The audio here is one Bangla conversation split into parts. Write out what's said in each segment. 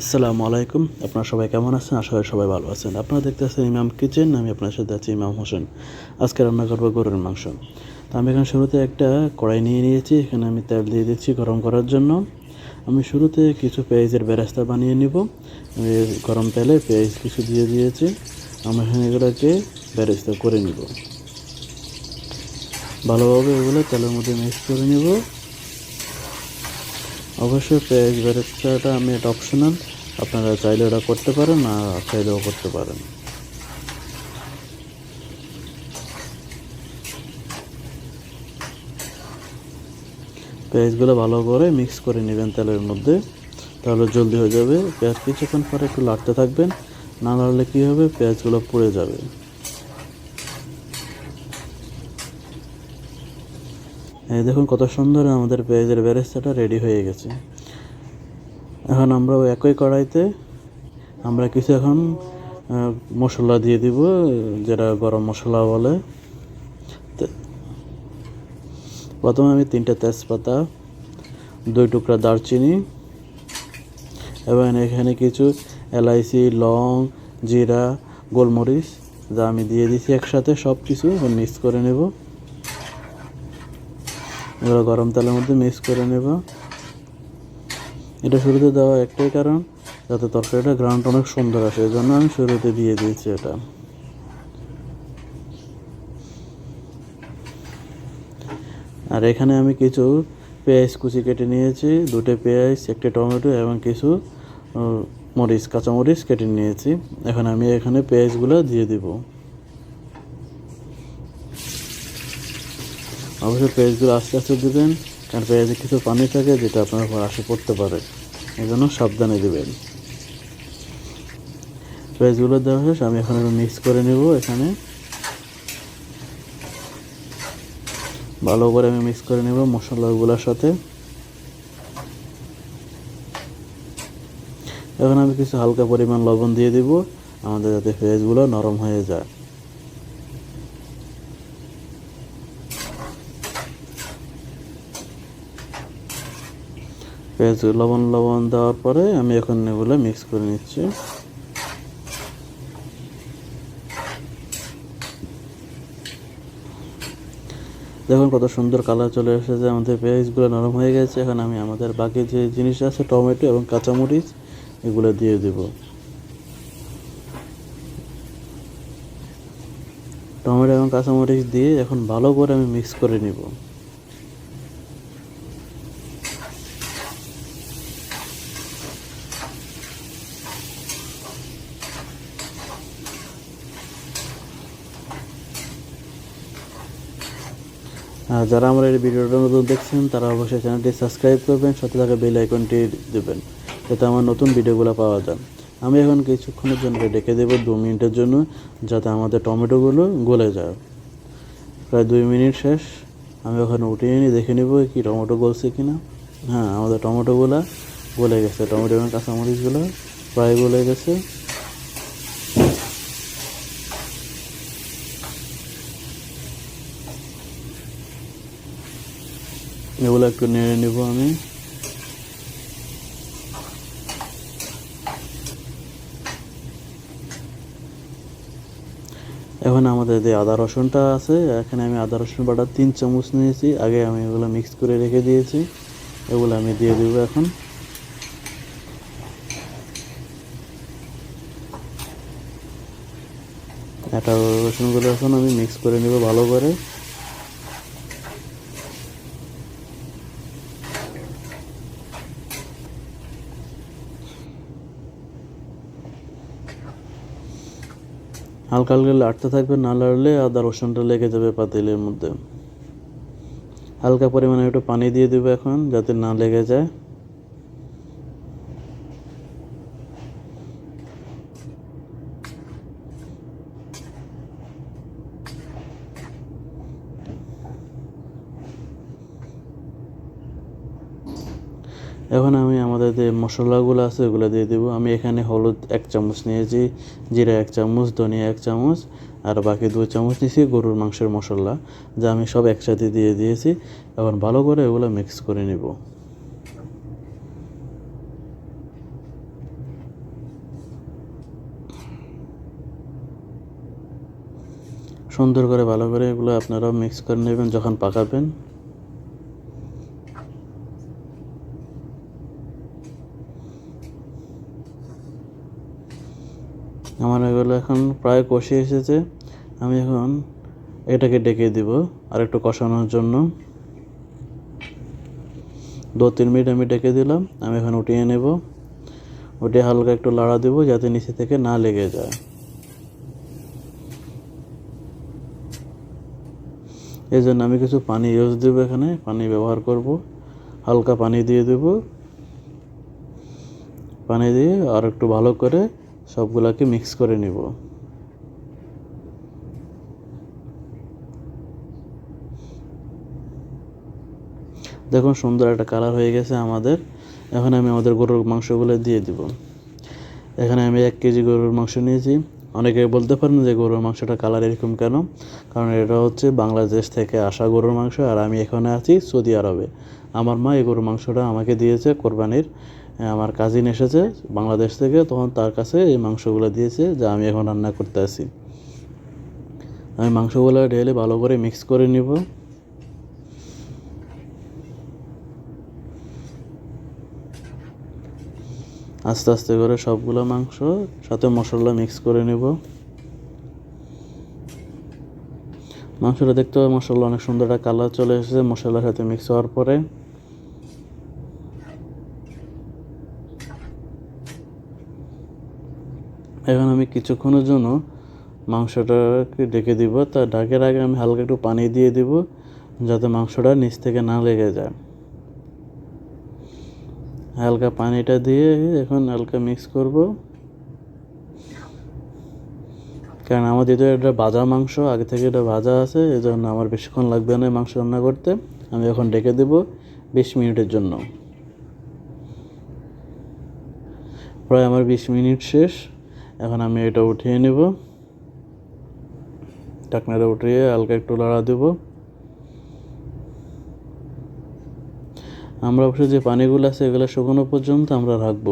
আসসালামু আলাইকুম। আপনারা সবাই কেমন আছেন? আশা করি সবাই ভালো আছেন। আপনারা দেখতেছেন ইমাম কিচেন, আমি আপনার সাথে আছি ইমাম হোসেন। আজকে রান্না করব গরুর মাংস। তো আমি এখানে শুরুতে একটা কড়াই নিয়ে নিয়েছি। এখানে আমি তেল দিয়ে দিচ্ছি গরম করার জন্য। আমি শুরুতে কিছু পেঁয়াজের বেরাস্তা বানিয়ে নিব। গরম তেলে পেঁয়াজ কিছু দিয়ে দিয়েছি। আমি এখানে এগুলোকে বেরেস্তা করে নিব। ভালোভাবে এগুলো তেলের মধ্যে মিক্স করে নিব। অবশ্যই পেঁয়াজ বেরেস্তাটা আমি এটা অপশনাল আপনারা চাইলে ওটা করতে পারেন না চাইলেও করতে পারেন। পেঁয়াজগুলো ভালো করে মিক্স করে নেবেন তেলের মধ্যে, তাহলে জলদি হয়ে যাবে। পেঁয়াজ কিছুক্ষণ পরে একটু লাড়তে থাকবেন, না লাড়লে কী হবে? পেঁয়াজগুলো পুড়ে যাবে। দেখুন কত সুন্দর আমাদের পেঁয়াজের বেরেস্তাটা রেডি হয়ে গেছে। এখন আমরা একই কড়াইতে আমরা কিছু এখন মশলা দিয়ে দিব, যেটা গরম মশলা বলে। প্রথমে আমি তিনটে তেজপাতা, দুই টুকরা দারচিনি, এবং এখানে কিছু এলাইচি, লং, জিরা, গোলমরিচ যা আমি দিয়ে দিছি একসাথে সব কিছু মিক্স করে নেব। এগুলো গরম তেলের মধ্যে মিক্স করে নেব। এটা শুরুতে দেওয়া একটাই কারণ, যাতে তরকারিটা গ্রাউন্ড অনেক সুন্দর আসে এই জন্য আমি শুরুতে দিয়ে দিয়েছি এটা। আর এখানে আমি কিছু পেঁয়াজ কুচি কেটে নিয়েছি, দুটো পেঁয়াজ, একটা টমেটো এবং কিছু মরিচ, কাঁচামরিচ কেটে নিয়েছি। এখন আমি এখানে পেঁয়াজগুলো দিয়ে দিব। অবশ্যই পেঁয়াজগুলো আস্তে আস্তে দেবেন, কারণ পেঁয়াজে কিছু পানি থাকে যেটা আপনার উপর আসে পড়তে পারে। এই জন্য সাবধানে দেবেন। পেঁয়াজগুলো দেওয়া শেষ, আমি এখন মিক্স করে নেব এখানে। ভালো করে আমি মিক্স করে নেব মশলাগুলোর সাথে। এখন আমি কিছু হালকা পরিমাণ লবণ দিয়ে দিব, আমাদের যাতে পেঁয়াজগুলো নরম হয়ে যায়। পেঁয়াজ লবণ লবণ দেওয়ার পরে আমি এখন এগুলো মিক্স করে নিচ্ছি। দেখুন কত সুন্দর কালার চলে এসেছে, আমাদের পেঁয়াজগুলো নরম হয়ে গেছে। এখন আমি আমাদের বাকি যে জিনিস আছে, টমেটো এবং কাঁচামরিচ, এগুলো দিয়ে দেব। টমেটো এবং কাঁচামরিচ দিয়ে এখন ভালো করে আমি মিক্স করে নিব। আর যারা আমার এই ভিডিওটা নতুন দেখছেন, তারা অবশ্যই চ্যানেলটি সাবস্ক্রাইব করবেন, সাথে থাকা বেল আইকনটি দেবেন, যাতে আমার নতুন ভিডিওগুলো পাওয়া যায়। আমি এখন কিছুক্ষণের জন্য ডেকে দেবো দু মিনিটের জন্য, যাতে আমাদের টমেটোগুলো গলে যায়। প্রায় দুই মিনিট শেষ। আমি ওখানে উঠিয়ে নিয়ে দেখে নেব কি টমেটো গলছে কি না হ্যাঁ আমাদের টমেটোগুলো গলে গেছে। টমেটো এবং কাঁচামরিচগুলো প্রায় গলে গেছে। এগুলো একটু নেড়ে নেব আমি। এখন আমাদের যে আদা রসুনটা আছে, এখানে আমি আদা রসুন বাটা তিন চামচ নিয়েছি। আগে আমি এগুলো মিক্স করে রেখে দিয়েছি। এগুলো আমি দিয়ে দেবো এখন। এটা রসুনগুলো এখন আমি মিক্স করে নেব ভালো করে। হালকা হালকা লাড়তে থাকবে, না লাড়লে আদা রসুনটা লেগে যাবে পাতিলের মধ্যে। হালকা পরিমাণে একটু পানি দিয়ে দেবে এখন, যাতে না লেগে যায়। এখন আমি আমাদের যে মশলাগুলো আছে, ওগুলো দিয়ে দেবো। আমি এখানে হলুদ এক চামচ নিয়েছি, জিরা এক চামচ, ধনিয়া এক চামচ, আর বাকি দু চামচ নিয়েছি গরুর মাংসের মশলা, যা আমি সব একসাথে দিয়ে দিয়েছি। এখন ভালো করে এগুলো মিক্স করে নেব। সুন্দর করে ভালো করে এগুলো আপনারাও মিক্স করে নেবেন, যখন পাকাবেন। আমার এগুলো এখন, প্রায় কষে এসেছে। আমি এখন এটাকে ডেকে দিব আর একটু কষানোর জন্য। দু তিন মিনিট আমি ডেকে দিলাম, আমি এখন উঠিয়ে নেব। উঠিয়ে হালকা একটু লাড়া দেবো যাতে নিচে থেকে না লেগে যায়। এই জন্য আমি কিছু পানি ইউজ দেবো এখানে, পানি ব্যবহার করব। হালকা পানি দিয়ে দেব। পানি দিয়ে আর একটু ভালো করে সবগুলাকে মিক্স করে নিব। দেখুন সুন্দর একটা কালার হয়ে গেছে আমাদের। এখন আমি আমাদের গরুর মাংসগুলো দিয়ে দিব। এখানে আমি এক কেজি গরুর মাংস নিয়েছি। অনেকে বলতে পারেন যে গরুর মাংসটা কালার এরকম কেন? কারণ এটা হচ্ছে বাংলাদেশ থেকে আসা গরুর মাংস আর আমি এখানে আছি সৌদি আরবে। আমার মা এই গরুর মাংসটা আমাকে দিয়েছে কোরবানির। আমার কাজিন এসেছে বাংলাদেশ থেকে, তখন তার কাছে এই মাংসগুলো দিয়েছে যা আমি এখন রান্না করতে আসি আমি মাংসগুলো ঢেলে ভালো করে মিক্স করে নিব। আস্তে আস্তে করে সবগুলো মাংস সাথে মশলা মিক্স করে নেব। মাংসটা দেখতে হবে মশলা অনেক সুন্দর একটা কালার চলে এসেছে মশলার সাথে মিক্স হওয়ার পরে। এখন আমি কিছুক্ষণের জন্য মাংসটাকে ডেকে দিব। তা ডাকের আগে আমি হালকা একটু পানি দিয়ে দিব, যাতে মাংসটা নিচ থেকে না লেগে যায়। হালকা পানিটা দিয়ে এখন হালকা মিক্স করব। কারণ আমাদের তো এটা ভাজা মাংস, আগে থেকে এটা ভাজা আছে এই জন্য আমার বেশিক্ষণ লাগবে না মাংস রান্না করতে। আমি এখন ডেকে দেব বিশ মিনিটের জন্য। প্রায় আমার বিশ মিনিট শেষ। এখন আমি এটা উঠিয়ে নেব। ঢাকনাটা উঠিয়ে হালকা একটু লড়া দেবো। আমরা অবশ্য যে পানিগুলো আছে এগুলো শুকনো পর্যন্ত আমরা রাখব।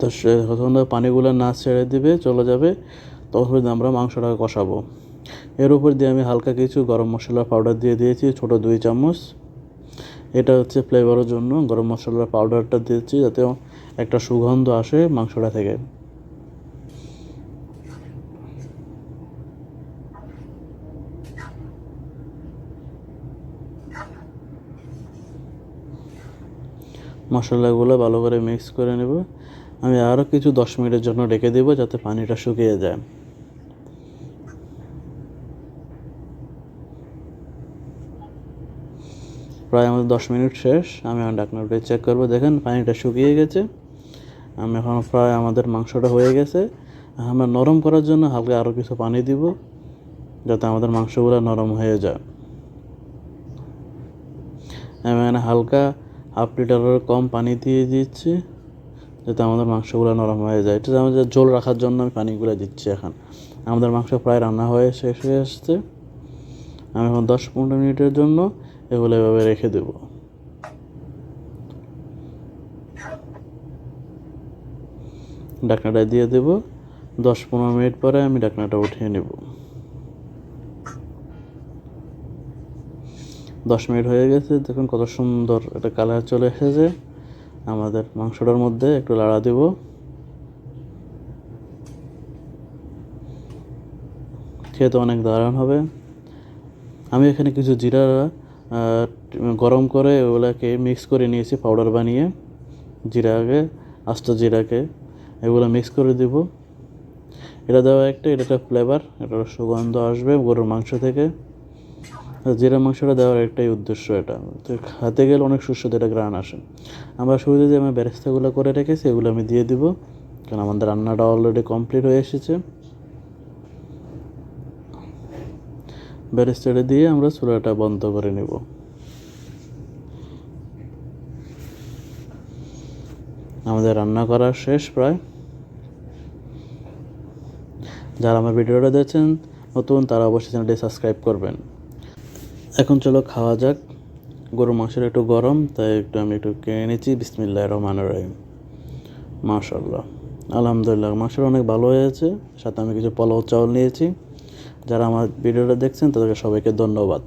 তো যখন পানিগুলো না ছেড়ে দিবে, চলে যাবে, তখন আমরা মাংসটাকে কষাবো। এর উপর দিয়ে আমি হালকা কিছু গরম মশলা পাউডার দিয়ে দিয়েছি, ছোট দুই চামচ। এটা হচ্ছে ফ্লেভারের জন্য গরম মশলার পাউডারটা দিয়েছি, যাতে একটা সুগন্ধ আসে মাংসটা থেকে। মশলাগুলো ভালো করে মিক্স করে নেব। আমি আরও কিছু দশ মিনিটের জন্য রেখে দেবো যাতে পানিটা শুকিয়ে যায়। প্রায় আমাদের দশ মিনিট শেষ। আমি আমার ডাকনা উঠে চেক করব। দেখেন পানিটা শুকিয়ে গেছে। আমি এখন প্রায় আমাদের মাংসটা হয়ে গেছে। আমরা নরম করার জন্য হালকা আরও কিছু পানি দিব, যাতে আমাদের মাংসগুলো নরম হয়ে যায়। আমি এখানে হালকা হাফ লিটারের কম পানি দিয়ে দিচ্ছি, যাতে আমাদের মাংসগুলো নরম হয়ে যায়। এটা আমাদের ঝোল রাখার জন্য আমি পানিগুলো দিচ্ছি এখন। আমাদের মাংস প্রায় রান্না হয়ে শেষ হয়ে আসছে। আমি এখন দশ পনেরো মিনিটের জন্য এগুলো এভাবে রেখে দেব। ডাকনাটা দিয়ে দেব। দশ পনেরো মিনিট পরে আমি ডাকনাটা উঠিয়ে নেব। দশ মিনিট হয়ে গেছে, দেখুন কত সুন্দর একটা কালার চলে এসেছে। আমাদের মাংসটার মধ্যে একটু লাড়া দেব। খেতে অনেক দারুণ হবে। আমি এখানে কিছু জিরা গরম করে ওগুলাকে মিক্স করে নিয়েছি পাউডার বানিয়ে। জিরাকে, আস্ত জিরাকে এগুলো মিক্স করে দিব। এটা দেওয়া একটা, এটা একটা ফ্লেভার এটা সুগন্ধ আসবে গরুর মাংস থেকে। জিরা মাংসটা দেওয়ার একটাই উদ্দেশ্য এটা। তো খাতে গেলে অনেক সুস্বাদু এটা গ্রান আসে। আমরা শুরুতে যে আমি ব্যারেস্তাগুলো করে রেখেছি, এগুলো আমি দিয়ে দিব। কারণ আমাদের রান্নাটা অলরেডি কমপ্লিট হয়ে এসেছে। ব্যারেস্তাটা দিয়ে আমরা চুলাটা বন্ধ করে নেব। আমাদের রান্না করা শেষ প্রায়। যারা আমার ভিডিওটা দেখছেন নতুন, তারা অবশ্যই চ্যানেলটি সাবস্ক্রাইব করবেন। এখন চলো খাওয়া যাক। গরুর মাংসটা একটু গরম, তাই একটু আমি একটু কিনে নিয়েছি বিসমিল্লাহ রহমান রহিম। মাশাল্লাহ আলহামদুলিল্লাহ, মাংসটা অনেক ভালো হয়েছে। সাথে আমি কিছু পলাও চাউল নিয়েছি। যারা আমার ভিডিওটা দেখছেন, তাদেরকে সবাইকে ধন্যবাদ।